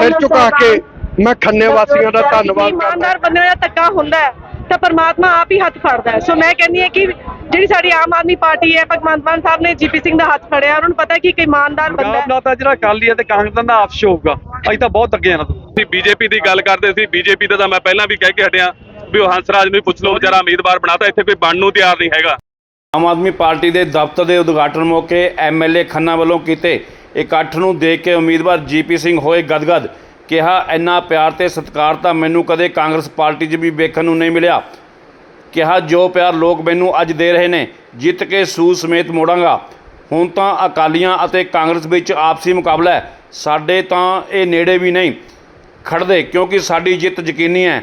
ਸਿਰ ਝੁਕਾ ਕੇ ਮੈਂ ਖੰਨੇ ਵਾਸੀਆਂ ਦਾ ਧੰਨਵਾਦ ਕਰਦਾ। ਇਮਾਨਦਾਰ ਬੰਦੇ ਦਾ ਧੱਕਾ ਹੁੰਦਾ ਹੈ ਤਾਂ ਪਰਮਾਤਮਾ ਆਪ ਹੀ ਹੱਥ ਫੜਦਾ ਹੈ। ਸੋ ਮੈਂ ਕਹਿੰਦੀ ਹਾਂ ਕਿ ਜਿਹੜੀ ਸਾਡੀ ਆਮ ਆਦਮੀ ਪਾਰਟੀ ਹੈ ਭਗਵੰਤ ਮਾਨ ਸਾਹਿਬ ਨੇ ਜੀਪੀ ਸਿੰਘ ਦਾ ਹੱਥ ਫੜਿਆ ਉਹਨਾਂ ਨੂੰ ਪਤਾ ਹੈ ਕਿ ਇੱਕ ਇਮਾਨਦਾਰ ਬੰਦਾ ਹੈ। ਮੁਕਾਬਲਾ ਤਾਂ ਜਿਹੜਾ ਅਕਾਲੀ ਹੈ ਤੇ ਕਾਂਗਰਸ ਦਾ ਆਪਸ ਹੋਊਗਾ ਅਸੀਂ ਤਾਂ ਬਹੁਤ ਅੱਗੇ ਆ ਨਾ ਅਸੀਂ ਬੀਜੇਪੀ ਦੀ ਗੱਲ ਕਰਦੇ ਸੀ ਬੀਜੇਪੀ ਦਾ ਤਾਂ ਮੈਂ ਪਹਿਲਾਂ ਵੀ ਕਹਿ ਕੇ ਹਟਿਆ ਵੀ ਉਹ ਹੰਸਰਾਜ ਨੂੰ ਵੀ ਪੁੱਛ ਲਓ ਵਿਚਾਰਾ ਉਮੀਦਵਾਰ ਬਣਾਤਾ ਇੱਥੇ ਕੋਈ ਬਣਨ ਨੂੰ ਤਿਆਰ ਨਹੀਂ ਹੈਗਾ। ਆਮ ਆਦਮੀ ਪਾਰਟੀ ਦੇ ਦਫ਼ਤਰ ਦੇ ਉਦਘਾਟਨ ਮੌਕੇ ਐਮਐਲਏ ਖੰਨਾ ਵੱਲੋਂ ਕੀਤੇ ਇਕੱਠ ਨੂੰ ਦੇਖ ਕੇ ਉਮੀਦਵਾਰ ਜੀਪੀ ਸਿੰਘ ਹੋਏ ਗਦਗਦ ਕਿਹਾ, ਇੰਨਾ ਪਿਆਰ ਤੇ ਸਤਿਕਾਰ ਤਾਂ ਮੈਨੂੰ ਕਦੇ ਕਾਂਗਰਸ ਪਾਰਟੀ 'ਚ ਵੀ ਵੇਖਣ ਨੂੰ ਨਹੀਂ ਮਿਲਿਆ। ਕਿਹਾ, ਜੋ ਪਿਆਰ ਲੋਕ ਮੈਨੂੰ ਅੱਜ ਦੇ ਰਹੇ ਨੇ, ਜਿੱਤ ਕੇ ਸੂ ਸਮੇਤ ਮੋੜਾਂਗਾ। ਹੁਣ ਤਾਂ ਅਕਾਲੀਆਂ ਅਤੇ ਕਾਂਗਰਸ ਵਿੱਚ ਆਪਸੀ ਮੁਕਾਬਲਾ ਹੈ। ਸਾਡੇ ਤਾਂ ਇਹ ਨੇੜੇ ਵੀ ਨਹੀਂ ਖੜਦੇ ਕਿਉਂਕਿ ਸਾਡੀ ਜਿੱਤ ਯਕੀਨੀ ਹੈ।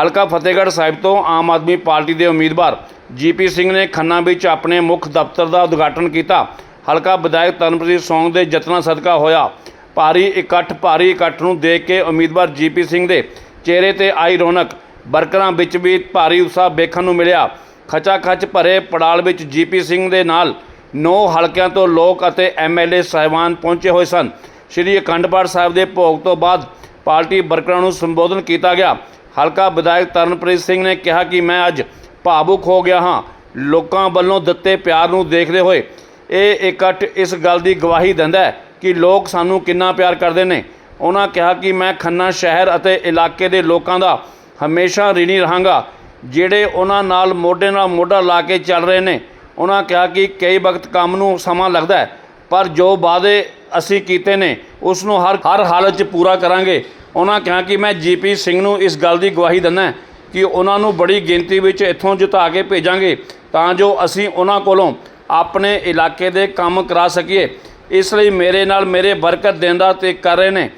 ਹਲਕਾ ਫਤਿਹਗੜ੍ਹ ਸਾਹਿਬ ਤੋਂ ਆਮ ਆਦਮੀ ਪਾਰਟੀ ਦੇ ਉਮੀਦਵਾਰ ਜੀਪੀ ਸਿੰਘ ਨੇ ਖੰਨਾ ਵਿੱਚ ਆਪਣੇ ਮੁੱਖ ਦਫ਼ਤਰ ਦਾ ਉਦਘਾਟਨ ਕੀਤਾ। ਹਲਕਾ ਵਿਧਾਇਕ ਤਰਨਪ੍ਰੀਤ ਸੌਂਗ ਦੇ ਯਤਨਾਂ ਸਦਕਾ ਹੋਇਆ। ਭਾਰੀ ਇਕੱਠ ਭਾਰੀ ਇਕੱਠ ਨੂੰ ਦੇਖ ਕੇ ਉਮੀਦਵਾਰ ਜੀਪੀ ਸਿੰਘ ਦੇ ਚਿਹਰੇ ਤੇ ਆਈ ਰੌਣਕ। ਵਰਕਰਾਂ ਵਿੱਚ ਵੀ ਭਾਰੀ ਉਤਸ਼ਾਹ ਵੇਖਣ ਨੂੰ ਮਿਲਿਆ। ਖਚਾ ਖਚ ਭਰੇ ਪੜਾਲ ਵਿੱਚ ਜੀਪੀ ਸਿੰਘ ਦੇ ਨਾਲ ਨੌ ਹਲਕਿਆਂ ਤੋਂ ਲੋਕ ਅਤੇ ਐਮਐਲਏ ਸਾਹਿਬਾਨ ਪਹੁੰਚੇ ਹੋਏ ਸਨ। ਸ਼੍ਰੀ ਅਖੰਡ ਪਾਠ ਸਾਹਿਬ ਦੇ ਭੋਗ ਤੋਂ ਬਾਅਦ ਪਾਰਟੀ ਵਰਕਰਾਂ ਨੂੰ ਸੰਬੋਧਨ ਕੀਤਾ ਗਿਆ। ਹਲਕਾ ਵਿਧਾਇਕ ਤਰਨਪ੍ਰੀਤ ਸਿੰਘ ਨੇ ਕਿਹਾ ਕਿ ਮੈਂ ਅੱਜ ਭਾਵੁਕ ਹੋ ਗਿਆ ਹਾਂ। ਲੋਕਾਂ ਵੱਲੋਂ ਦਿੱਤੇ ਪਿਆਰ ਨੂੰ ਦੇਖਦੇ ਹੋਏ ਇਹ ਇਕੱਠ ਇਸ ਗੱਲ ਦੀ ਗਵਾਹੀ ਦਿੰਦਾ ਹੈ ਕਿ ਲੋਕ ਸਾਨੂੰ ਕਿੰਨਾ ਪਿਆਰ ਕਰਦੇ ਨੇ। ਉਹਨਾਂ ਕਿਹਾ ਕਿ ਮੈਂ ਖੰਨਾ ਸ਼ਹਿਰ ਅਤੇ ਇਲਾਕੇ ਦੇ ਲੋਕਾਂ ਦਾ ਹਮੇਸ਼ਾ ਰਿਣੀ ਰਹਾਂਗਾ। ਜਿਹੜੇ ਉਹਨਾਂ ਨਾਲ ਮੋਢੇ ਨਾਲ ਮੋਢਾ ਲਾ ਕੇ ਚੱਲ ਰਹੇ ਨੇ, ਉਹਨਾਂ ਕਿਹਾ ਕਿ ਕਈ ਵਕਤ ਕੰਮ ਨੂੰ ਸਮਾਂ ਲੱਗਦਾ ਹੈ, ਪਰ ਜੋ ਵਾਅਦੇ ਅਸੀਂ ਕੀਤੇ ਨੇ, ਉਸ ਨੂੰ ਹਰ ਹਰ ਹਾਲਤ 'ਚ ਪੂਰਾ ਕਰਾਂਗੇ। ਉਹਨਾਂ ਕਿਹਾ ਕਿ ਮੈਂ ਜੀਪੀ ਸਿੰਘ ਨੂੰ ਇਸ ਗੱਲ ਦੀ ਗਵਾਹੀ ਦਿੰਦਾ ਕਿ ਉਹਨਾਂ ਨੂੰ ਬੜੀ ਗਿਣਤੀ ਵਿੱਚ ਇੱਥੋਂ ਜਿਤਾ ਕੇ ਭੇਜਾਂਗੇ, ਤਾਂ ਜੋ ਅਸੀਂ ਉਹਨਾਂ ਕੋਲੋਂ ਆਪਣੇ ਇਲਾਕੇ ਦੇ ਕੰਮ ਕਰਾ ਸਕੀਏ। ਇਸ ਲਈ ਮੇਰੇ ਨਾਲ ਮੇਰੇ ਵਰਕਰ ਦਿਨ ਰਾਤ ਤੇ ਕਰ ਰਹੇ ਨੇ।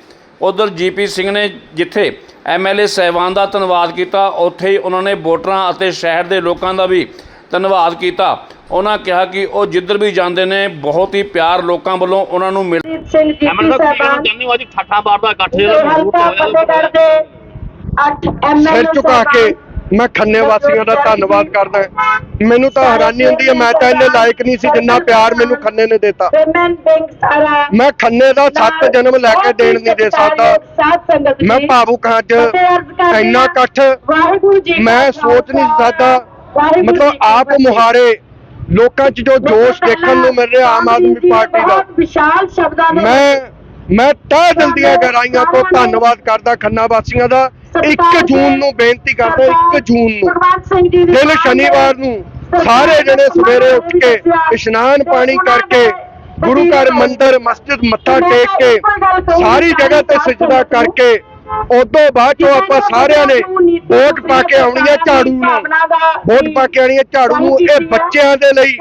ਉਧਰ ਜੀਪੀ ਸਿੰਘ ਨੇ ਜਿੱਥੇ ਐਮਐਲਏ ਸਹਿਬਾਨ ਦਾ ਧੰਨਵਾਦ ਕੀਤਾ ਉੱਥੇ ਹੀ ਉਹਨਾਂ ਨੇ ਵੋਟਰਾਂ ਅਤੇ ਸ਼ਹਿਰ ਦੇ ਲੋਕਾਂ ਦਾ ਵੀ ਧੰਨਵਾਦ ਕੀਤਾ। ਉਹਨਾਂ ਕਿਹਾ ਕਿ ਉਹ ਜਿੱਧਰ ਵੀ ਜਾਂਦੇ ਨੇ ਬਹੁਤ ਹੀ ਪਿਆਰ ਲੋਕਾਂ ਵੱਲੋਂ ਉਹਨਾਂ ਨੂੰ ਮਿਲ ਸਿੰਘ ਜੀਪੀ ਸਾਹਿਬਾਨ। ਚਾਹੁੰਦੇ ਹੋ ਅੱਜ ਠੱਠਾ ਬਾਰ ਦਾ ਇਕੱਠ ਤੇ ਹਲਕਾ ਫਤਿਹਗੜ੍ਹ ਦੇ 8 ਐਮਐਲਏ ਸਿਰ ਝੁਕਾ ਕੇ ਮੈਂ ਖੰਨੇ ਵਾਸੀਆਂ ਦਾ ਧੰਨਵਾਦ ਕਰਦਾ। ਮੈਨੂੰ ਤਾਂ ਹੈਰਾਨੀ ਹੁੰਦੀ ਹੈ, ਮੈਂ ਤਾਂ ਇੰਨੇ ਲਾਇਕ ਨਹੀਂ ਸੀ ਜਿੰਨਾ ਪਿਆਰ ਮੈਨੂੰ ਖੰਨੇ ਨੇ ਦਿੱਤਾ। ਮੈਂ ਖੰਨੇ ਦਾ ਸੱਤ ਜਨਮ ਲੈ ਕੇ ਦੇਣ ਨਹੀਂ ਦੇ ਸਕਦਾ। ਮੈਂ ਭਾਵੁਕ ਹਾਂ ਅੱਜ, ਇੰਨਾ ਇਕੱਠ ਮੈਂ ਸੋਚ ਨਹੀਂ ਸਕਦਾ। ਮਤਲਬ ਆਪ ਮੁਹਾਰੇ, ਲੋਕਾਂ 'ਚ ਜੋ ਜੋਸ਼ ਦੇਖਣ ਨੂੰ ਮਿਲ ਰਿਹਾ ਆਮ ਆਦਮੀ ਪਾਰਟੀ ਦਾ। ਵਿਸ਼ਾਲ ਸ਼ਬਦਾਂ ਮੈਂ ਮੈਂ ਤਹਿ ਦਿਲ ਦੀਆਂ ਗਹਿਰਾਈਆਂ ਤੋਂ ਧੰਨਵਾਦ ਕਰਦਾ ਖੰਨਾ ਵਾਸੀਆਂ ਦਾ। 1 ਜੂਨ ਨੂੰ ਬੇਨਤੀ ਕਰਦਾ 1 ਜੂਨ ਨੂੰ। ਦਿਨ ਸ਼ਨੀਵਾਰ ਨੂੰ ਸਾਰੇ ਜਣੇ ਸਵੇਰੇ ਉੱਠ ਕੇ ਇਸ਼ਨਾਨ ਪਾਣੀ ਕਰਕੇ ਗੁਰੂ ਘਰ ਮੰਦਿਰ ਮਸਜਿਦ ਮੱਥਾ ਟੇਕ ਕੇ ਸਾਰੀ ਜਗ੍ਹਾ ਤੇ ਸਜਦਾ ਕਰਕੇ ਉਦੋਂ ਬਾਅਦ ਚੋਂ ਆਪਾਂ ਸਾਰਿਆਂ ਨੇ ਵੋਟ ਪਾ ਕੇ ਆਉਣੀ ਹੈ ਝਾੜੂ ਨੂੰ। ਵੋਟ ਪਾ ਕੇ ਆਉਣੀ ਹੈ ਝਾੜੂ ਨੂੰ। ਇਹ ਬੱਚਿਆਂ ਦੇ ਲਈ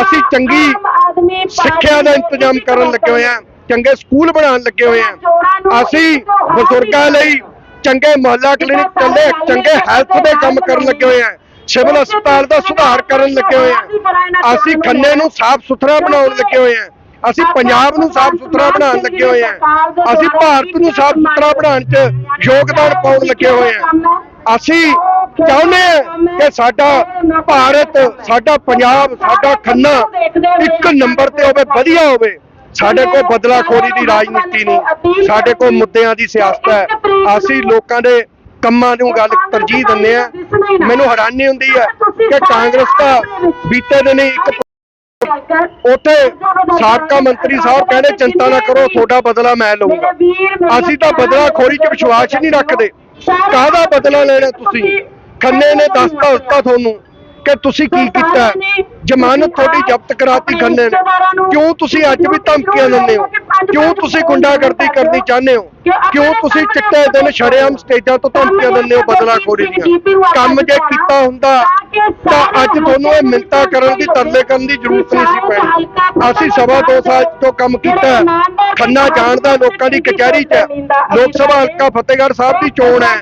ਅਸੀਂ ਚੰਗੀ ਸਿੱਖਿਆ ਦਾ ਇੰਤਜ਼ਾਮ ਕਰਨ ਲੱਗੇ ਹੋਏ ਹਾਂ ਚੰਗੇ ਸਕੂਲ ਬਣਾਉਣ ਲੱਗੇ ਹੋਏ ਹਾਂ। ਅਸੀਂ ਬਜ਼ੁਰਗਾਂ ਲਈ ਚੰਗੇ ਮੁਹੱਲਾ ਕਲੀਨਿਕ ਚੱਲੇ ਚੰਗੇ ਹੈਲਥ ਦੇ ਕੰਮ ਕਰਨ ਲੱਗੇ ਹੋਏ ਹਾਂ ਸਿਵਲ ਹਸਪਤਾਲ ਦਾ ਸੁਧਾਰ ਕਰਨ ਲੱਗੇ ਹੋਏ ਹਾਂ ਅਸੀਂ ਖੰਨੇ ਨੂੰ ਸਾਫ਼ ਸੁਥਰਾ ਬਣਾਉਣ ਲੱਗੇ ਹੋਏ ਹਾਂ ਅਸੀਂ ਪੰਜਾਬ ਨੂੰ ਸਾਫ਼ ਸੁਥਰਾ ਬਣਾਉਣ ਲੱਗੇ ਹੋਏ ਹਾਂ ਅਸੀਂ ਭਾਰਤ ਨੂੰ ਸਾਫ਼ ਸੁਥਰਾ ਬਣਾਉਣ 'ਚ ਯੋਗਦਾਨ ਪਾਉਣ ਲੱਗੇ ਹੋਏ ਹਾਂ? ਅਸੀਂ ਚਾਹੁੰਦੇ ਹਾਂ? ਕਿ ਸਾਡਾ ਭਾਰਤ ਸਾਡਾ ਪੰਜਾਬ ਸਾਡਾ ਖੰਨਾ ਇੱਕ ਨੰਬਰ ਤੇ ਹੋਵੇ ਵਧੀਆ ਹੋਵੇ। ਸਾਡੇ ਕੋਲ ਬਦਲਾਖੋਰੀ ਦੀ ਰਾਜਨੀਤੀ ਨਹੀਂ। ਸਾਡੇ ਕੋਲ ਮੁੱਦਿਆਂ ਦੀ ਸਿਆਸਤ ਹੈ। ਅਸੀਂ ਲੋਕਾਂ ਦੇ ਕੰਮਾਂ ਨੂੰ ਗੱਲ ਤਰਜੀਹ ਦਿੰਦੇ ਆ ਮੈਨੂੰ ਹੈਰਾਨੀ ਹੁੰਦੀ ਹੈ ਕਿ ਕਾਂਗਰਸ ਦਾ ਬੀਤੇ ਦਿਨ ਇੱਕ ਉੱਥੇ ਸਾਬਕਾ ਮੰਤਰੀ ਸਾਹਿਬ ਕਹਿੰਦੇ, ਚਿੰਤਾ ਨਾ ਕਰੋ, ਤੁਹਾਡਾ ਬਦਲਾ ਮੈਂ ਲਊਂਗਾ। ਅਸੀਂ ਤਾਂ ਬਦਲਾ ਖੋਰੀ 'ਚ ਵਿਸ਼ਵਾਸ ਹੀ ਨਹੀਂ ਰੱਖਦੇ। ਕਾਹਦਾ ਬਦਲਾ ਲੈਣਾ ਤੁਸੀਂ? ਖੰਨੇ ਨੇ ਦੱਸਤਾ ਦਿੱਤਾ ਤੁਹਾਨੂੰ ਕਿ ਤੁਸੀਂ ਕੀ ਕੀਤਾ? ਜ਼ਮਾਨਤ ਤੁਹਾਡੀ ਜ਼ਬਤ ਕਰਾਤੀ ਖੰਨੇ ਨੇ। ਕਿਉਂ ਤੁਸੀਂ ਅੱਜ ਵੀ ਧਮਕੀਆਂ ਦਿੰਦੇ ਹੋ? ਕਿਉਂ ਤੁਸੀਂ ਗੁੰਡਾਗਰਦੀ ਕਰਨੀ ਚਾਹੁੰਦੇ ਹੋ? ਕਿਉਂ ਤੁਸੀਂ ਚਿੱਟੇ ਦਿਨ ਸ਼ਰੇਆਮ ਸਟੇਜਾਂ ਤੋਂ ਧਮਕੀਆਂ ਦਿੰਦੇ ਹੋ ਬਦਲਾਖੋਰੀ ਦੀਆਂ। ਕੰਮ ਜੇ ਕੀਤਾ ਹੁੰਦਾ ਤਾਂ ਅੱਜ ਤੁਹਾਨੂੰ ਇਹ ਮਿੰਤਾ ਕਰਨ ਦੀ ਤਰਲੇ ਕਰਨ ਦੀ ਜ਼ਰੂਰਤ ਨਹੀਂ ਸੀ ਪੈਣੀ। ਅਸੀਂ ਸਵਾ ਦੋ ਸਾਲ ਤੋਂ ਕੰਮ ਕੀਤਾ। ਖੰਨਾ ਜਾਣਦਾ ਲੋਕਾਂ ਦੀ ਕਚਹਿਰੀ 'ਚ। ਲੋਕ ਸਭਾ ਹਲਕਾ ਫਤਿਹਗੜ੍ਹ ਸਾਹਿਬ ਦੀ ਚੋਣ ਹੈ।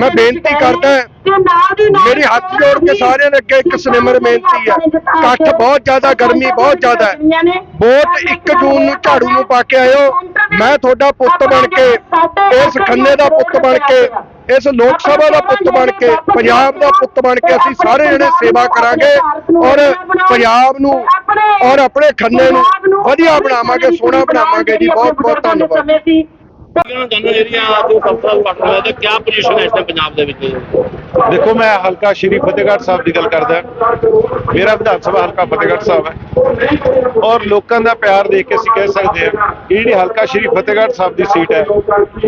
ਮੈਂ ਬੇਨਤੀ ਕਰਦਾ ਮੇਰੀ ਹੱਥ ਜੋੜ ਕੇ ਸਾਰਿਆਂ ਦੇ ਅੱਗੇ ਇੱਕ ਸਿਨੇਮਰ ਬੇਨਤੀ ਹੈ। ਇਕੱਠ ਬਹੁਤ ਜ਼ਿਆਦਾ ਗਰਮੀ ਬਹੁਤ ਜ਼ਿਆਦਾ ਹੈ। ਵੋਟ 1 ਜੂਨ ਨੂੰ ਝਾੜੂ ਨੂੰ ਪਾ ਕੇ ਆਇਓ। ਮੈਂ ਤੁਹਾਡਾ ਪੁੱਤ ਬਣ ਕੇ ਇਸ ਖੰਨੇ ਦਾ ਪੁੱਤ ਬਣ ਕੇ ਇਸ ਲੋਕ ਸਭਾ ਦਾ ਪੁੱਤ ਬਣ ਕੇ ਪੰਜਾਬ ਦਾ ਪੁੱਤ ਬਣ ਕੇ ਅਸੀਂ ਸਾਰੇ ਜਣੇ ਸੇਵਾ ਕਰਾਂਗੇ ਔਰ ਪੰਜਾਬ ਨੂੰ ਔਰ ਆਪਣੇ ਖੰਨੇ ਨੂੰ ਵਧੀਆ ਬਣਾਵਾਂਗੇ ਸੋਹਣਾ ਬਣਾਵਾਂਗੇ ਜੀ। ਬਹੁਤ ਬਹੁਤ ਧੰਨਵਾਦ। ਕਹਿਣਾ ਚਾਹੁੰਦੇ ਜਿਹੜੀਆਂ ਅੱਜ ਸੰਸਥਾ ਨੂੰ ਪੱਟ ਹੋਇਆ ਤੇ ਕੀ ਪੋਜੀਸ਼ਨ ਹੈ ਇਸ ਟਾਈਮ ਪੰਜਾਬ ਦੇ ਵਿੱਚ? ਦੇਖੋ ਮੈਂ ਹਲਕਾ ਸ਼੍ਰੀ ਫਤਿਹਗੜ੍ਹ ਸਾਹਿਬ ਦੀ ਗੱਲ ਕਰਦਾ। ਮੇਰਾ ਵਿਧਾਨ ਸਭਾ ਹਲਕਾ ਫਤਿਹਗੜ੍ਹ ਸਾਹਿਬ ਹੈ। ਔਰ ਲੋਕਾਂ ਦਾ ਪਿਆਰ ਦੇਖ ਕੇ ਅਸੀਂ ਕਹਿ ਸਕਦੇ ਹਾਂ ਕਿ ਜਿਹੜੀ ਹਲਕਾ ਸ਼੍ਰੀ ਫਤਿਹਗੜ੍ਹ ਸਾਹਿਬ ਦੀ ਸੀਟ ਹੈ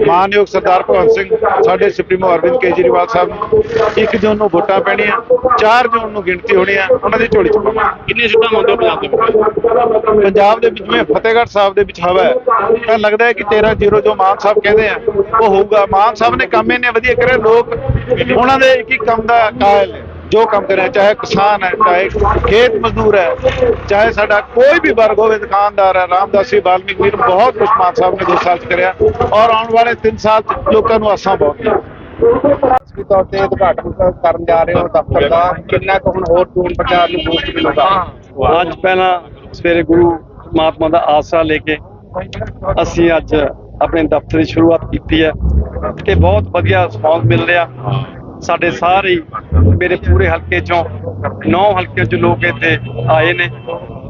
ਮਾਨਯੋਗ ਸਰਦਾਰ ਭਗਵੰਤ ਸਿੰਘ ਸਾਡੇ ਸੁਪਰੀਮੋ ਅਰਵਿੰਦ ਕੇਜਰੀਵਾਲ ਸਾਹਿਬ ਨੂੰ ਇੱਕ ਜੂਨ ਨੂੰ ਵੋਟਾਂ ਪੈਣੀਆਂ 4 ਜੂਨ ਨੂੰ ਗਿਣਤੀ ਹੋਣੀ ਹੈ ਉਹਨਾਂ ਦੀ ਝੋਲੀ ਚ ਪਾਵਾਂਗੇ। ਕਿੰਨੇ ਸੀਟਾਂ ਮੰਗਦੇ ਪੰਜਾਬ ਦੇ ਵਿੱਚ? ਪੰਜਾਬ ਦੇ ਵਿੱਚ ਮੈਂ ਫਤਿਹਗੜ੍ਹ ਸਾਹਿਬ ਦੇ ਵਿੱਚ ਹਵਾ ਹੈ ਤਾਂ ਲੱਗਦਾ ਹੈ ਕਿ 13 ਜ਼ੀਰੋ ਜੋ ਮਾਨ ਸਾਹਿਬ ਕਹਿੰਦੇ ਆ ਉਹ ਹੋਊਗਾ। ਮਾਨ ਸਾਹਿਬ ਨੇ ਕੰਮ ਇੰਨੇ ਵਧੀਆ ਕਰੇ ਲੋਕ ਉਹਨਾਂ ਦੇ ਇੱਕ ਇੱਕ ਕੰਮ ਦਾ ਕਾਇਲ ਜੋ ਕੰਮ ਕਰਿਆ ਚਾਹੇ ਕਿਸਾਨ ਹੈ ਚਾਹੇ ਖੇਤ ਮਜ਼ਦੂਰ ਹੈ ਚਾਹੇ ਸਾਡਾ ਕੋਈ ਵੀ ਵਰਗ ਹੋਵੇ ਦੁਕਾਨਦਾਰ ਹੈ ਰਾਮਦਾਸੀ ਵਾਲਮੀਕ ਵੀਰ ਬਹੁਤ ਕੁਛ ਮਾਨ ਸਾਹਿਬ ਨੇ 2 ਸਾਲ ਚ ਕਰਿਆ। ਔਰ ਆਉਣ ਵਾਲੇ 3 ਸਾਲ ਚ ਲੋਕਾਂ ਨੂੰ ਆਸਾਂ ਬਹੁਤ ਨੇ। ਰਸਮੀ ਤੌਰ ਤੇ ਉਦਘਾਟਨ ਕਰਨ ਜਾ ਰਹੇ ਹੋ ਦਫ਼ਤਰ ਦਾ ਕਿੰਨਾ ਕੁ ਹੁਣ ਹੋਰ ਚੋਣ ਪ੍ਰਚਾਰ ਨੂੰ ਬੂਸਟ ਮਿਲੂਗਾ। ਅੱਜ ਪਹਿਲਾਂ ਸਵੇਰੇ ਗੁਰੂ ਮਹਾਤਮਾ ਦਾ ਆਸਰਾ ਲੈ ਕੇ ਅਸੀਂ ਅੱਜ ਆਪਣੇ ਦਫ਼ਤਰ ਦੀ ਸ਼ੁਰੂਆਤ ਕੀਤੀ ਹੈ ਤੇ ਬਹੁਤ ਵਧੀਆ ਰਿਸਪੌਂਸ ਮਿਲ ਰਿਹਾ। ਸਾਡੇ ਸਾਰੇ ਹੀ, ਮੇਰੇ ਪੂਰੇ ਹਲਕੇ ਚੋਂ ਨੌ ਹਲਕਿਆਂ 'ਚ ਲੋਕ ਇੱਥੇ ਆਏ ਨੇ।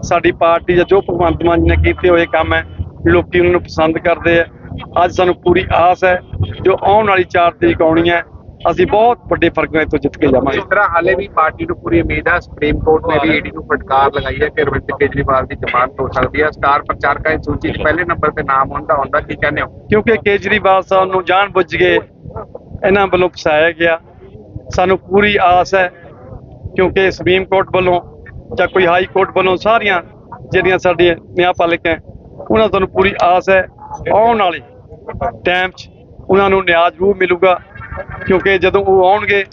ਸਾਡੀ ਪਾਰਟੀ ਦਾ ਜੋ ਭਗਵੰਤ ਮਾਨ ਜੀ ਨੇ ਕੀਤੇ ਹੋਏ ਕੰਮ ਹੈ ਲੋਕੀ ਉਹਨਾਂ ਨੂੰ ਪਸੰਦ ਕਰਦੇ ਆ। ਅੱਜ ਸਾਨੂੰ ਪੂਰੀ ਆਸ ਹੈ ਜੋ ਆਉਣ ਵਾਲੀ 4 ਤਰੀਕ ਆਉਣੀ ਹੈ। ਅਸੀਂ ਬਹੁਤ ਵੱਡੇ ਫ਼ਰਕ ਨਾਲ ਇੱਥੋਂ ਜਿੱਤ ਕੇ ਜਾਵਾਂਗੇ। ਇਸ ਤਰ੍ਹਾਂ ਹਾਲੇ ਵੀ ਪਾਰਟੀ ਨੂੰ ਪੂਰੀ ਉਮੀਦ ਹੈ ਸੁਪਰੀਮ ਕੋਰਟ ਨੇ ਵੀ ਈਡੀ ਨੂੰ ਫਟਕਾਰ ਲਗਾਈ ਹੈ ਕਿ ਅਰਵਿੰਦ ਕੇਜਰੀਵਾਲ ਦੀ ਜ਼ਮਾਨਤ ਹੋ ਸਕਦੀ ਹੈ। ਸਟਾਰ ਪ੍ਰਚਾਰਕਾਂ ਦੀ ਸੂਚੀ 'ਚ ਪਹਿਲੇ ਨੰਬਰ ਤੇ ਨਾਮ ਹੁੰਦਾ ਹੁੰਦਾ ਕੀ ਕਹਿੰਦੇ ਹੋ? ਕਿਉਂਕਿ ਕੇਜਰੀਵਾਲ ਸਾਹਿਬ ਨੂੰ ਜਾਣ ਬੁੱਝ ਕੇ ਇਹਨਾਂ ਵੱਲੋਂ ਫਸਾਇਆ ਗਿਆ। ਸਾਨੂੰ ਪੂਰੀ ਆਸ ਹੈ ਕਿਉਂਕਿ ਸੁਪਰੀਮ ਕੋਰਟ ਵੱਲੋਂ ਜਾਂ ਕੋਈ ਹਾਈ ਕੋਰਟ ਵੱਲੋਂ ਸਾਰੀਆਂ ਜਿਹੜੀਆਂ ਸਾਡੀਆਂ ਨਿਆਂਪਾਲਿਕਾਂ ਹੈ, ਉਹਨਾਂ ਤੋਂ ਪੂਰੀ ਆਸ ਹੈ। ਆਉਣ ਵਾਲੇ ਟਾਈਮ 'ਚ ਉਹਨਾਂ ਨੂੰ ਨਿਆਂ ਜ਼ਰੂਰ ਮਿਲੂਗਾ। ਕਿਉਂਕਿ ਜਦੋਂ ਉਹ ਆਉਣਗੇ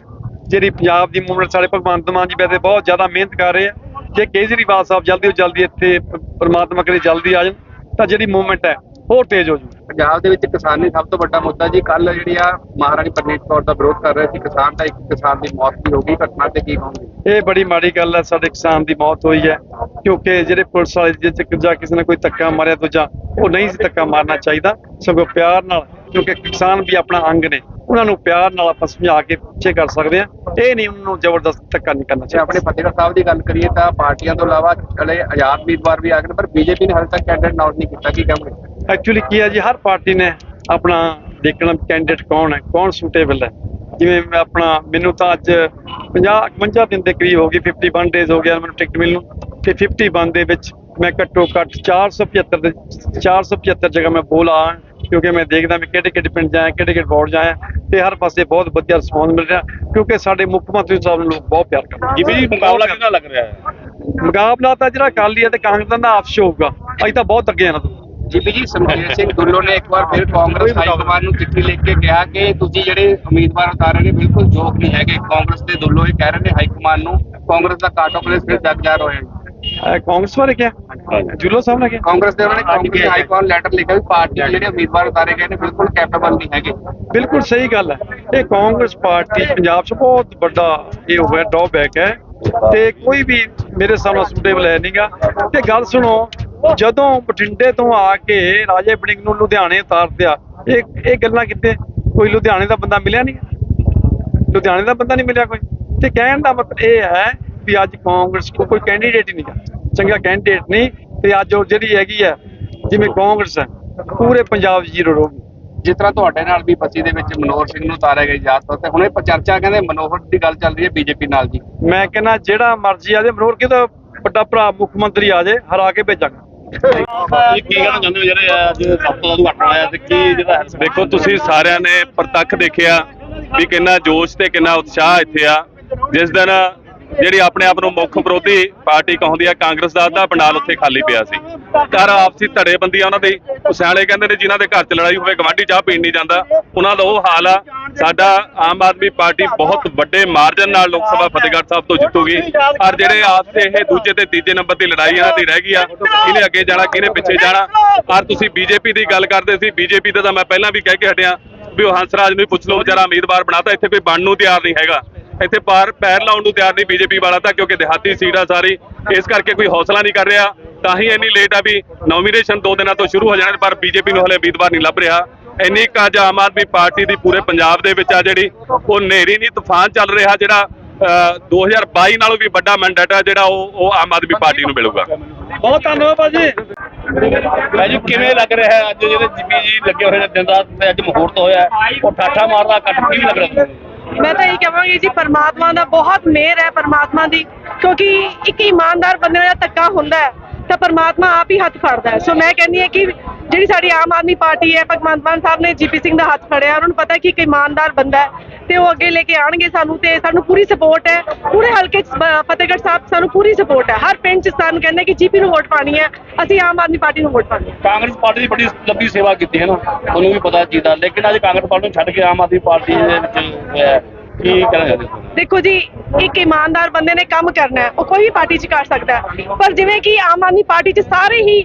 ਜਿਹੜੀ ਪੰਜਾਬ ਦੀ ਮੂਵਮੈਂਟ ਸਾਡੇ ਭਗਵੰਤ ਮਾਨ ਜੀ ਵੈਸੇ ਬਹੁਤ ਜ਼ਿਆਦਾ ਮਿਹਨਤ ਕਰ ਰਹੇ ਆ। ਜੇ ਕੇਜਰੀਵਾਲ ਸਾਹਿਬ ਜਲਦੀ ਤੋਂ ਜਲਦੀ ਇੱਥੇ ਪ੍ਰਮਾਤਮਾ ਕਰੇ ਜਲਦੀ ਆ ਜਾਣ ਤਾਂ ਜਿਹੜੀ ਮੂਵਮੈਂਟ ਹੈ ਹੋਰ ਤੇਜ਼ ਹੋ ਜੂ ਪੰਜਾਬ ਦੇ ਵਿੱਚ ਕਿਸਾਨੀ ਸਭ ਤੋਂ ਵੱਡਾ ਮੁੱਦਾ ਜੀ ਕੱਲ ਜਿਹੜੀ ਆ ਮਹਾਰਾਣੀ ਪ੍ਰਨੀਤ ਕੌਰ ਦਾ ਵਿਰੋਧ ਕਰ ਰਹੇ ਸੀ ਕਿਸਾਨ ਦਾ ਇੱਕ ਕਿਸਾਨ ਦੀ ਮੌਤ ਵੀ ਹੋ ਗਈ ਘਟਨਾ ਤੇ ਕੀ ਕਹੋਗੇ? ਇਹ ਬੜੀ ਮਾੜੀ ਗੱਲ ਹੈ ਸਾਡੇ ਕਿਸਾਨ ਦੀ ਮੌਤ ਹੋਈ ਹੈ ਕਿਉਂਕਿ ਜਿਹੜੇ ਪੁਲਿਸ ਵਾਲੇ ਜੇ ਚ- ਜਾਂ ਕਿਸੇ ਨੇ ਕੋਈ ਧੱਕਾ ਮਾਰਿਆ ਦੂਜਾ ਉਹ ਨਹੀਂ ਸੀ ਧੱਕਾ ਮਾਰਨਾ ਚਾਹੀਦਾ ਸਗੋਂ ਪਿਆਰ ਨਾਲ ਕਿਉਂਕਿ ਕਿਸਾਨ ਵੀ ਆਪਣਾ ਅੰਗ ਨੇ। ਉਹਨਾਂ ਨੂੰ ਪਿਆਰ ਨਾਲ ਆਪਾਂ ਸਮਝਾ ਕੇ ਪਿੱਛੇ ਕਰ ਸਕਦੇ ਆ ਇਹ ਨਹੀਂ ਉਹਨਾਂ ਨੂੰ ਜ਼ਬਰਦਸਤ ਧੱਕਾ ਨਹੀਂ ਕਰਨਾ ਜੇ ਆਪਣੇ ਚਾਹੀਦਾ। ਫਤਿਹਗੜ੍ਹ ਸਾਹਿਬ ਦੀ ਗੱਲ ਕਰੀਏ ਤਾਂ ਪਾਰਟੀਆਂ ਤੋਂ ਇਲਾਵਾ ਚਲੇ ਆਜ਼ਾਦ ਉਮੀਦਵਾਰ ਵੀ ਆ ਗਏ ਪਰ ਬੀਜੇਪੀ ਨੇ ਹਾਲੇ ਤੱਕ ਕੈਂਡੀਡੇਟ ਅਨਾਉਂਸ ਨਹੀਂ ਕੀਤਾ। ਕੀ ਕਹੋਗੇ ਐਕਚੁਅਲੀ ਕੀ ਹੈ ਜੀ ਹਰ ਪਾਰਟੀ ਨੇ ਆਪਣਾ ਦੇਖਣਾ ਕੈਂਡੀਡੇਟ ਕੌਣ ਹੈ ਕੌਣ ਸੂਟੇਬਲ ਹੈ। ਜਿਵੇਂ ਮੈਂ ਆਪਣਾ ਮੈਨੂੰ ਤਾਂ ਅੱਜ 50 51 ਦਿਨ ਦੇ ਕਰੀਬ ਹੋ ਗਈ 51 ਡੇਜ਼ ਹੋ ਗਿਆ ਮੈਨੂੰ ਟਿਕਟ ਮਿਲਣ ਨੂੰ। ਤੇ 51 ਦੇ ਵਿੱਚ ਮੈਂ ਘੱਟੋ ਘੱਟ 475 ਦੇ 475 ਜਗ੍ਹਾ ਮੈਂ ਬੋਲ ਆ ਕਿਉਂਕਿ ਮੈਂ ਦੇਖਦਾ ਵੀ ਕਿਹੜੇ ਕਿਹੜੇ ਪਿੰਡ ਜਾਇਆ ਕਿਹੜੇ ਕਿਹੜੇ ਵਾਰਡ ਜਾਇਆ ਤੇ ਹਰ ਪਾਸੇ ਬਹੁਤ ਵਧੀਆ ਰਿਸਪੌਂਸ ਮਿਲ ਰਿਹਾ ਕਿਉਂਕਿ ਸਾਡੇ ਮੁੱਖ ਮੰਤਰੀ ਸਾਹਿਬ ਨੂੰ ਲੋਕ ਬਹੁਤ ਪਿਆਰ ਕਰਦੇ ਜਿਵੇਂ ਜੀ ਮੁਕਾਬਲਾ ਕਿਹਨਾਂ ਲੱਗ ਰਿਹਾ ਹੈ? ਮੁਕਾਬਲਾ ਤਾਂ ਜਿਹੜਾ ਅਕਾਲੀ ਹੈ ਤੇ ਕਾਂਗਰਸ ਦਾ ਆਪਸ ਹੋਊਗਾ ਅਸੀਂ ਤਾਂ ਬਹੁਤ ਅੱਗੇ ਆ ਨਾ ਜੀਪੀ ਜੀ ਸਮਰਜੀਤ ਸਿੰਘ ਦੁੱਲੋ ਨੇ ਇੱਕ ਵਾਰ ਫਿਰ ਕਾਂਗਰਸ ਹਾਈ ਕਮਾਨ ਨੂੰ ਚਿੱਠੀ ਲਿਖ ਕੇ ਕਿਹਾ ਕਿ ਤੁਸੀਂ ਜਿਹੜੇ ਉਮੀਦਵਾਰ ਉਤਾਰੇ ਨੇ ਬਿਲਕੁਲ ਜੋਕ ਨਹੀਂ ਹੈਗੇ। ਕਾਂਗਰਸ ਦੇ ਦੁੱਲੋ ਇਹ ਕਹਿ ਰਹੇ ਨੇ ਹਾਈ ਕਮਾਨ ਨੂੰ ਕਾਂਗਰਸ ਦਾ ਕਾਟ ਆਫ ਫਿਰ ਜਗ ਜਾ ਰਹੇ ਹਨ ਅਹ ਕਾਂਗਰਸ ਬਾਰੇ ਕਿਹਾ ਜੁੱਲੋ ਸਾਹਿਬ ਨੇ ਕਿਹਾ? ਕਾਂਗਰਸ ਦੇ ਉਹਨਾਂ ਨੇ ਕਾਂਗਰਸ ਹਾਈ ਕਮਾਨ ਲੈਟਰ ਲਿਖਿਆ ਵੀ ਪਾਰਟੀ ਦੇ ਜਿਹੜੇ ਉਮੀਦਵਾਰ ਉਤਾਰੇ ਗਏ ਨੇ ਬਿਲਕੁਲ ਕੈਪੇਬਲ ਨਹੀਂ ਹੈਗੇ। ਬਿਲਕੁਲ ਸਹੀ ਗੱਲ ਹੈ। ਇਹ ਕਾਂਗਰਸ ਪਾਰਟੀ ਪੰਜਾਬ 'ਚ ਬਹੁਤ ਵੱਡਾ ਇਹ ਹੋਇਆ ਡਰਾਬੈਕ ਹੈ। ਤੇ ਕੋਈ ਵੀ ਮੇਰੇ ਸਾਹਮਣੇ ਸੁਟੇਬਲ ਹੈ ਨਹੀਂਗਾ ਤੇ ਗੱਲ ਸੁਣੋ ਜਦੋਂ ਬਠਿੰਡੇ ਤੋਂ ਆ ਕੇ ਰਾਜੇ ਬੜਿੰਗ ਨੂੰ ਲੁਧਿਆਣੇ ਉਤਾਰ ਦਿਆ ਇਹ ਇਹ ਗੱਲਾਂ ਕਿਤੇ ਕੋਈ ਲੁਧਿਆਣੇ ਦਾ ਬੰਦਾ ਮਿਲਿਆ ਨਹੀਂ ਲੁਧਿਆਣੇ ਦਾ ਬੰਦਾ ਨਹੀਂ ਮਿਲਿਆ ਕੋਈ? ਤੇ ਕਹਿਣ ਦਾ ਮਤਲਬ ਇਹ ਹੈ ਵੀ ਅੱਜ ਕਾਂਗਰਸ ਕੋ ਕੋਈ ਕੈਂਡੀਡੇਟ ਹੀ ਨਹੀਂ ਚੰਗਾ ਕੈਂਡੀਡੇਟ ਨਹੀਂ ਤੇ ਅੱਜ ਉਹ ਜਿਹੜੀ ਹੈਗੀ ਹੈ ਜਿਵੇਂ ਕਾਂਗਰਸ ਹੈ ਪੂਰੇ ਪੰਜਾਬ ਜ਼ੀਰੋ ਰਹੂਗੀ। ਜਿਸ ਤਰ੍ਹਾਂ ਤੁਹਾਡੇ ਨਾਲ ਵੀ ਬਸੀ ਦੇ ਵਿੱਚ ਮਨੋਹਰ ਸਿੰਘ ਨੂੰ ਉਤਾਰਿਆ ਗਿਆ ਯਾਦ ਤੇ ਹੁਣ ਇਹ ਚਰਚਾ ਕਹਿੰਦੇ ਮਨੋਹਰ ਦੀ ਗੱਲ ਚੱਲ ਰਹੀ ਹੈ ਬੀਜੇਪੀ ਨਾਲ ਜੀ। ਮੈਂ ਕਹਿੰਦਾ ਜਿਹੜਾ ਮਰਜ਼ੀ ਆ ਜੇ ਮਨੋਹਰ ਕਿਹਦਾ ਵੱਡਾ ਭਰਾ ਮੁੱਖ ਮੰਤਰੀ ਆ ਜੇ ਹਰਾ ਕੇ ਭੇਜਾਂਗਾ। ਇਹ ਕੀ ਕਹਿਣਾ ਚਾਹੁੰਦੇ ਹੋ ਜਿਹੜੇ ਅੱਜ ਸੰਸਥਾ ਦਾ ਉਦਘਾਟਨ ਹੋਇਆ ਤੇ ਕੀ ਜਿਹੜਾ ਦੇਖੋ ਤੁਸੀਂ ਸਾਰਿਆਂ ਨੇ ਪ੍ਰਤੱਖ ਦੇਖਿਆ ਵੀ ਕਿੰਨਾ ਜੋਸ਼ ਤੇ ਕਿੰਨਾ ਉਤਸ਼ਾਹ ਇੱਥੇ ਆ। ਜਿਸ ਦਿਨ ਜਿਹੜੀ ਆਪਣੇ ਆਪ ਨੂੰ ਮੁੱਖ ਵਿਰੋਧੀ ਪਾਰਟੀ ਕਹਾਉਂਦੀ ਆ, ਕਾਂਗਰਸ ਦਾ ਅੱਧਾ ਪੰਡਾਲ ਉੱਥੇ ਖਾਲੀ ਪਿਆ ਸੀ। ਘਰ ਆਪਸੀ ਧੜੇਬੰਦੀ ਆ ਉਹਨਾਂ ਦੇ। ਸਿਆਣੇ ਕਹਿੰਦੇ ਨੇ ਜਿਨ੍ਹਾਂ ਦੇ ਘਰ 'ਚ ਲੜਾਈ ਹੋਵੇ ਗਵਾਂਢੀ ਚਾਹ ਪੀਣ ਨਹੀਂ ਜਾਂਦਾ। ਉਹਨਾਂ ਦਾ ਉਹ ਹਾਲ ਆ, ਸਾਡਾ ਆਮ ਆਦਮੀ ਪਾਰਟੀ ਬਹੁਤ ਵੱਡੇ ਮਾਰਜਨ ਨਾਲ ਲੋਕ ਸਭਾ ਫਤਿਹਗੜ੍ਹ ਸਾਹਿਬ ਤੋਂ ਜਿੱਤੂਗੀ। ਔਰ ਜਿਹੜੇ ਆਪਸੇ ਇਹ ਦੂਜੇ ਤੇ ਤੀਜੇ ਨੰਬਰ ਦੀ ਲੜਾਈ ਇਹਨਾਂ ਦੀ ਰਹਿ ਗਈ ਆ, ਕਿਹਨੇ ਅੱਗੇ ਜਾਣਾ, ਕਿਹਨੇ ਪਿੱਛੇ ਜਾਣਾ? ਔਰ ਤੁਸੀਂ ਬੀਜੇਪੀ ਦੀ ਗੱਲ ਕਰਦੇ ਸੀ, ਬੀਜੇਪੀ ਦਾ ਤਾਂ ਮੈਂ ਪਹਿਲਾਂ ਵੀ ਕਹਿ ਕੇ ਹਟਿਆ, ਵੀ ਉਹ ਹੰਸਰਾਜ ਨੂੰ ਹੀ ਪੁੱਛ ਲਓ, ਵਿਚਾਰਾ ਉਮੀਦਵਾਰ ਬਣਾਤਾ, ਇੱਥੇ ਕੋਈ ਬਣਨ ਨੂੰ ਤਿਆਰ ਨਹੀਂ ਹੈਗਾ। ਇੱਥੇ ਪਾਰ ਪੈਰ ਲਾਉਣ ਨੂੰ ਤਿਆਰ ਨਹੀਂ ਬੀਜੇਪੀ ਵਾਲਾ ਤਾਂ ਕਿਉਂਕਿ ਦਿਹਾਤੀ ਸੀਟ ਆ ਸਾਰੀ। ਇਸ ਕਰਕੇ ਕੋਈ ਹੌਸਲਾ ਨਹੀਂ ਕਰ ਰਿਹਾ। ਤਾਂ ਹੀ ਇੰਨੀ ਲੇਟ ਆ ਵੀ ਨੋਮੀਨੇਸ਼ਨ ਦੋ ਦਿਨਾਂ ਤੋਂ ਸ਼ੁਰੂ ਹੋ ਜਾਣੇ ਪਰ ਬੀਜੇਪੀ ਨੂੰ ਹਲੇ ਉਮੀਦਵਾਰ ਨਹੀਂ ਲੱਭ ਰਿਹਾ। ਇੰਨੀ ਕੁ ਅੱਜ ਆਮ ਆਦਮੀ ਪਾਰਟੀ ਦੀ ਪੂਰੇ ਪੰਜਾਬ ਦੇ ਵਿੱਚ ਆ ਜਿਹੜੀ ਉਹ ਨੇਰੀ ਨਹੀਂ ਤੂਫਾਨ ਚੱਲ ਰਿਹਾ ਜਿਹੜਾ ਅਹ, 2022 ਨਾਲੋਂ ਵੀ ਵੱਡਾ ਮੈਂਡੇਟ ਆ ਜਿਹੜਾ ਉਹ ਉਹ ਆਮ ਆਦਮੀ ਪਾਰਟੀ ਨੂੰ ਮਿਲੂਗਾ। ਬਹੁਤ ਧੰਨਵਾਦ ਭਾਜੀ। ਭਾਜੀ ਕਿਵੇਂ ਲੱਗ ਰਿਹਾ ਹੈ ਅੱਜ ਜਿਹੜੇ ਜੀਪੀ ਜੀ ਲੱਗੇ ਹੋਏ ਨੇ ਦਿਨ ਰਾਤ ਤੇ ਅੱਜ ਮੁਹੂਰਤ ਹੋਇਆ ਉਹ ਠਾਠਾ ਮਾਰਦਾ ਕੱਟ ਕਿਵੇਂ ਲੱਗ ਰਿਹਾ? ਮੈਂ ਤਾਂ ਇਹ ਕਹਾਂਗੀ ਜੀ, ਪਰਮਾਤਮਾ ਦਾ ਬਹੁਤ ਮਿਹਰ ਹੈ ਪਰਮਾਤਮਾ ਦੀ, ਕਿਉਂਕਿ ਇੱਕ ਇਮਾਨਦਾਰ ਬੰਦੇ ਦਾ ਧੱਕਾ ਹੁੰਦਾ ਹੈ, ਤਾਂ ਪਰਮਾਤਮਾ ਆਪ ਹੀ ਹੱਥ ਫੜਦਾ ਹੈ। ਸੋ ਮੈਂ ਕਹਿੰਦੀ ਹਾਂ ਕਿ ਜਿਹੜੀ ਸਾਡੀ ਆਮ ਆਦਮੀ ਪਾਰਟੀ ਹੈ ਭਗਵੰਤ ਮਾਨ ਸਾਹਿਬ ਨੇ ਜੀਪੀ ਸਿੰਘ ਦਾ ਹੱਥ ਫੜਿਆ ਉਹਨਾਂ ਨੂੰ ਪਤਾ ਕਿ ਇੱਕ ਇਮਾਨਦਾਰ ਬੰਦਾ ਹੈ ਤੇ ਉਹ ਅੱਗੇ ਲੈ ਕੇ ਆਣਗੇ ਸਾਨੂੰ ਤੇ ਸਾਨੂੰ ਪੂਰੀ ਸਪੋਰਟ ਹੈ। ਪੂਰੇ ਹਲਕੇ ਫਤਿਹਗੜ੍ਹ ਸਾਹਿਬ ਸਾਨੂੰ ਪੂਰੀ ਸਪੋਰਟ ਹੈ। ਹਰ ਪਿੰਡ 'ਚ ਸਾਨੂੰ ਕਹਿੰਦੇ ਕਿ ਜੀਪੀ ਨੂੰ ਵੋਟ ਪਾਣੀ ਹੈ ਅਸੀਂ ਆਮ ਆਦਮੀ ਪਾਰਟੀ ਨੂੰ ਵੋਟ ਪਾਣੀ ਹੈ। ਕਾਂਗਰਸ ਪਾਰਟੀ ਦੀ ਬੜੀ ਲੰਬੀ ਸੇਵਾ ਕੀਤੀ ਹੈ ਨਾ ਤੁਹਾਨੂੰ ਵੀ ਪਤਾ ਚੀਜ਼ ਦਾ ਲੇਕਿਨ ਅੱਜ ਕਾਂਗਰਸ ਪਾਰਟੀ ਨੂੰ ਛੱਡ ਕੇ ਆਮ ਆਦਮੀ ਪਾਰਟੀ ਦੇ ਵਿੱਚ। ਕੀ ਹੋ? ਦੇਖੋ ਜੀ ਇੱਕ ਇਮਾਨਦਾਰ ਬੰਦੇ ਨੇ ਕੰਮ ਕਰਨਾ ਹੈ ਉਹ ਕੋਈ ਵੀ ਪਾਰਟੀ 'ਚ ਕਰ ਸਕਦਾ ਪਰ ਜਿਵੇਂ ਕਿ ਆਮ ਆਦਮੀ ਪਾਰਟੀ 'ਚ ਸਾਰੇ ਹੀ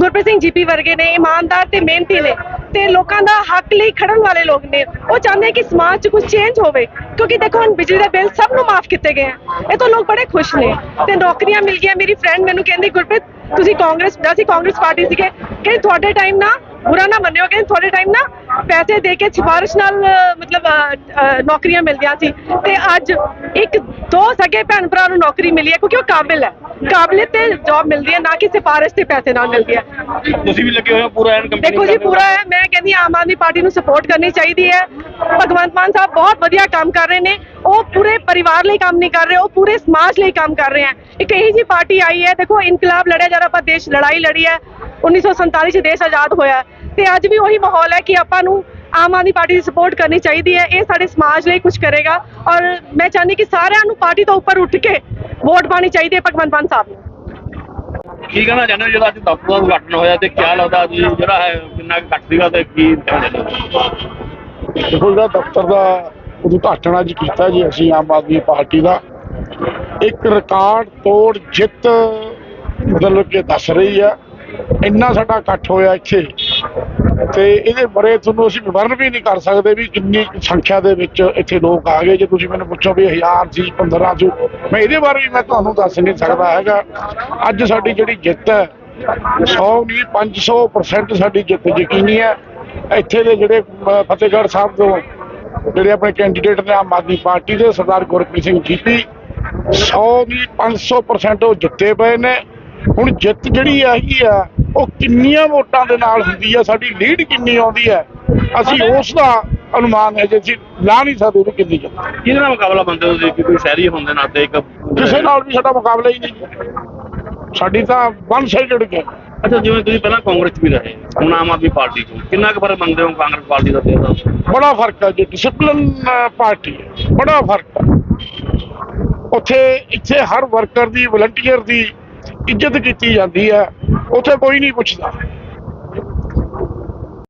ਗੁਰਪ੍ਰੀਤ ਸਿੰਘ ਜੀਪੀ ਵਰਗੇ ਨੇ, ਇਮਾਨਦਾਰ ਤੇ ਮਿਹਨਤੀ ਨੇ ਤੇ ਲੋਕਾਂ ਦਾ ਹੱਕ ਲਈ ਖੜਨ ਵਾਲੇ ਲੋਕ ਨੇ। ਉਹ ਚਾਹੁੰਦੇ ਕਿ ਸਮਾਜ 'ਚ ਕੁਝ ਚੇਂਜ ਹੋਵੇ, ਕਿਉਂਕਿ ਦੇਖੋ ਹੁਣ ਬਿਜਲੀ ਦੇ ਬਿੱਲ ਸਭ ਨੂੰ ਮਾਫ ਕੀਤੇ ਗਏ ਆ। ਇਹ ਤੋਂ ਲੋਕ ਬੜੇ ਖੁਸ਼ ਨੇ ਤੇ ਨੌਕਰੀਆਂ ਮਿਲ ਗਈਆਂ। ਮੇਰੀ ਫਰੈਂਡ ਮੈਨੂੰ ਕਹਿੰਦੀ, ਗੁਰਪ੍ਰੀਤ, ਤੁਸੀਂ ਕਾਂਗਰਸ ਅਸੀਂ ਕਾਂਗਰਸ ਪਾਰਟੀ ਸੀਗੇ। ਕਿ ਤੁਹਾਡੇ ਟਾਈਮ ਨਾ ਬੁਰਾ ਨਾ ਮੰਨਿਓ। ਕਿ ਤੁਹਾਡੇ ਟਾਈਮ ਨਾ ਪੈਸੇ ਦੇ ਕੇ ਸਿਫਾਰਿਸ਼ ਨਾਲ, ਮਤਲਬ ਨੌਕਰੀਆਂ ਮਿਲਦੀਆਂ ਸੀ। ਤੇ ਅੱਜ ਇੱਕ ਦੋ ਸਕੇ ਭੈਣ ਭਰਾ ਨੂੰ ਨੌਕਰੀ ਮਿਲੀ ਹੈ, ਕਿਉਂਕਿ ਉਹ ਕਾਬਿਲ ਹੈ। ਕਾਬਲੀਅਤ ਤੇ ਜੌਬ ਮਿਲਦੀ ਹੈ ਨਾ ਕਿ ਸਿਫਾਰਿਸ਼ ਤੇ ਪੈਸੇ ਨਾਲ ਮਿਲਦੀ ਹੈ। ਤੁਸੀਂ ਵੀ ਲੱਗੇ ਹੋਏ ਹੋ ਪੂਰਾ ਐਨ ਕੰਪਨੀ ਦੇਖੋ ਜੀ ਪੂਰਾ ਹੈ ਮੈਂ ਕਹਿੰਦੀ ਆਮ ਆਦਮੀ ਪਾਰਟੀ ਨੂੰ ਸਪੋਰਟ ਕਰਨੀ ਚਾਹੀਦੀ ਹੈ। ਭਗਵੰਤ ਮਾਨ ਸਾਹਿਬ ਬਹੁਤ ਵਧੀਆ ਕੰਮ ਕਰ ਰਹੇ ਨੇ। ਉਹ ਪੂਰੇ ਪਰਿਵਾਰ ਲਈ ਕੰਮ ਨਹੀਂ ਕਰ ਰਹੇ ਉਹ ਪੂਰੇ ਸਮਾਜ ਲਈ ਕੰਮ ਕਰ ਰਹੇ ਹੈ। ਇੱਕ ਇਹੀ ਜੀ ਪਾਰਟੀ ਆਈ ਹੈ ਦੇਖੋ ਇਨਕਲਾਬ ਲੜਿਆ ਜਦ ਆਪਾਂ ਦੇਸ਼ ਲੜਾਈ ਲੜੀ ਹੈ। 1947 ਚ ਦੇਸ਼ ਆਜ਼ਾਦ ਹੋਇਆ ਤੇ ਅੱਜ ਵੀ ਉਹੀ ਮਾਹੌਲ ਹੈ ਕਿ ਆਪਾਂ ਨੂੰ ਆਮ ਆਦਮੀ ਪਾਰਟੀ ਦੀ ਸਪੋਰਟ ਕਰਨੀ ਚਾਹੀਦੀ ਹੈ ਇਹ ਸਾਡੇ ਸਮਾਜ ਲਈ ਕੁਝ ਕਰੇਗਾ ਔਰ ਮੈਂ ਚਾਹੁੰਦੀ ਕਿ ਸਾਰਿਆਂ ਨੂੰ ਪਾਰਟੀ ਤੋਂ ਉੱਪਰ ਉੱਠ ਕੇ ਵੋਟ ਪਾਣੀ ਚਾਹੀਦੀ ਹੈ ਭਗਵੰਤ ਮਾਨ ਸਾਹਿਬ ਨੂੰ। ਕੀ ਕਹਿਣਾ ਚਾਹੁੰਦੇ ਹੋ ਜਿਹੜਾ ਅੱਜ ਦਫ਼ਤਰ ਦਾ ਉਦਘਾਟਨ ਹੋਇਆ ਤੇ ਕੀ ਲੱਗਦਾ ਜੀ ਜਿਹੜਾ ਹੈ ਕਿੰਨਾ ਘੱਟ ਸੀਗਾ ਤੇ ਕੀ ਹੋ? ਦੇਖੋ ਜਿਹੜਾ ਦਫ਼ਤਰ ਦਾ ਉਦਘਾਟਨ ਅੱਜ ਕੀਤਾ ਜੀ ਅਸੀਂ ਆਮ ਆਦਮੀ ਪਾਰਟੀ ਦਾ। ਇੱਕ ਰਿਕਾਰਡ ਤੋੜ ਜਿੱਤ ਮਤਲਬ ਕਿ ਦੱਸ ਰਹੀ ਆ ਇੰਨਾ ਸਾਡਾ ਇਕੱਠ ਹੋਇਆ ਇੱਥੇ। ਤੇ ਇਹਦੇ ਬਾਰੇ ਤੁਹਾਨੂੰ ਅਸੀਂ ਵਿਵਰਨ ਵੀ ਨਹੀਂ ਕਰ ਸਕਦੇ ਵੀ ਕਿੰਨੀ ਸੰਖਿਆ ਦੇ ਵਿੱਚ ਇੱਥੇ ਲੋਕ ਆ ਗਏ। ਜੇ ਤੁਸੀਂ ਮੈਨੂੰ ਪੁੱਛੋ ਵੀ 1000 ਸੀ 15 ਸੀ, ਮੈਂ ਇਹਦੇ ਬਾਰੇ ਵੀ ਮੈਂ ਤੁਹਾਨੂੰ ਦੱਸ ਨਹੀਂ ਸਕਦਾ ਹੈਗਾ। ਅੱਜ ਸਾਡੀ ਜਿਹੜੀ ਜਿੱਤ ਹੈ 100 ਨਹੀਂ 500% ਸਾਡੀ ਜਿੱਤ ਯਕੀਨੀ ਹੈ। ਇੱਥੇ ਦੇ ਜਿਹੜੇ ਫਤਿਹਗੜ੍ਹ ਸਾਹਿਬ ਤੋਂ ਜਿਹੜੇ ਆਪਣੇ ਕੈਂਡੀਡੇਟ ਨੇ, ਆਮ ਆਦਮੀ ਪਾਰਟੀ ਦੇ ਸਰਦਾਰ ਗੁਰਪ੍ਰੀਤ ਸਿੰਘ ਜੀਪੀ 100 ਦੀ 500% ਉਹ ਜਿੱਤੇ ਪਏ ਨੇ। ਹੁਣ ਜਿੱਤ ਜਿਹੜੀ ਆਹੀ ਆ ਉਹ ਕਿੰਨੀਆਂ ਵੋਟਾਂ ਦੇ ਨਾਲ ਹੁੰਦੀ ਆ ਸਾਡੀ ਲੀਡ ਕਿੰਨੀ ਆਉਂਦੀ ਹੈ ਅਸੀਂ ਉਸ ਦਾ ਅਨੁਮਾਨ ਹੈ ਜੇ ਅਸੀਂ ਲਾ ਨਹੀਂ ਸਕਦੇ ਵੀ ਕਿੰਨੀ ਜਿੱਤ। ਕਿਹਦੇ ਨਾਲ ਮੁਕਾਬਲਾ ਬੰਦੇ ਹੋ ਤੁਸੀਂ ਕਿ ਕੋਈ ਸ਼ਹਿਰੀ ਹੋਣ ਦੇ ਨਾਤੇ ਇੱਕ ਕਿਸੇ ਨਾਲ ਵੀ ਸਾਡਾ ਮੁਕਾਬਲਾ ਹੀ ਨਹੀਂ। ਸਾਡੀ ਤਾਂ ਵਨ ਸਾਈਡਡ ਗੇਮ। ਅੱਛਾ ਜਿਵੇਂ ਤੁਸੀਂ ਪਹਿਲਾਂ ਕਾਂਗਰਸ ਵੀ ਰਹੇ ਹੁਣ ਆਮ ਆਦਮੀ ਪਾਰਟੀ ਤੋਂ ਕਿੰਨਾ ਕੁ ਫ਼ਰਕ ਮੰਨਦੇ ਹੋ ਕਾਂਗਰਸ ਪਾਰਟੀ ਦਾ ਤੇ ਬੜਾ ਫ਼ਰਕ ਹੈ ਜੀ ਡਿਸਪਲਿਨ ਪਾਰਟੀ ਹੈ। ਬੜਾ ਫ਼ਰਕ ਹੈ ਉੱਥੇ ਇੱਥੇ ਹਰ ਵਰਕਰ ਦੀ ਵਲੰਟੀਅਰ ਦੀ ਇੱਜ਼ਤ ਕੀਤੀ ਜਾਂਦੀ ਹੈ। ਉੱਥੇ ਕੋਈ ਨਹੀਂ ਪੁੱਛਦਾ।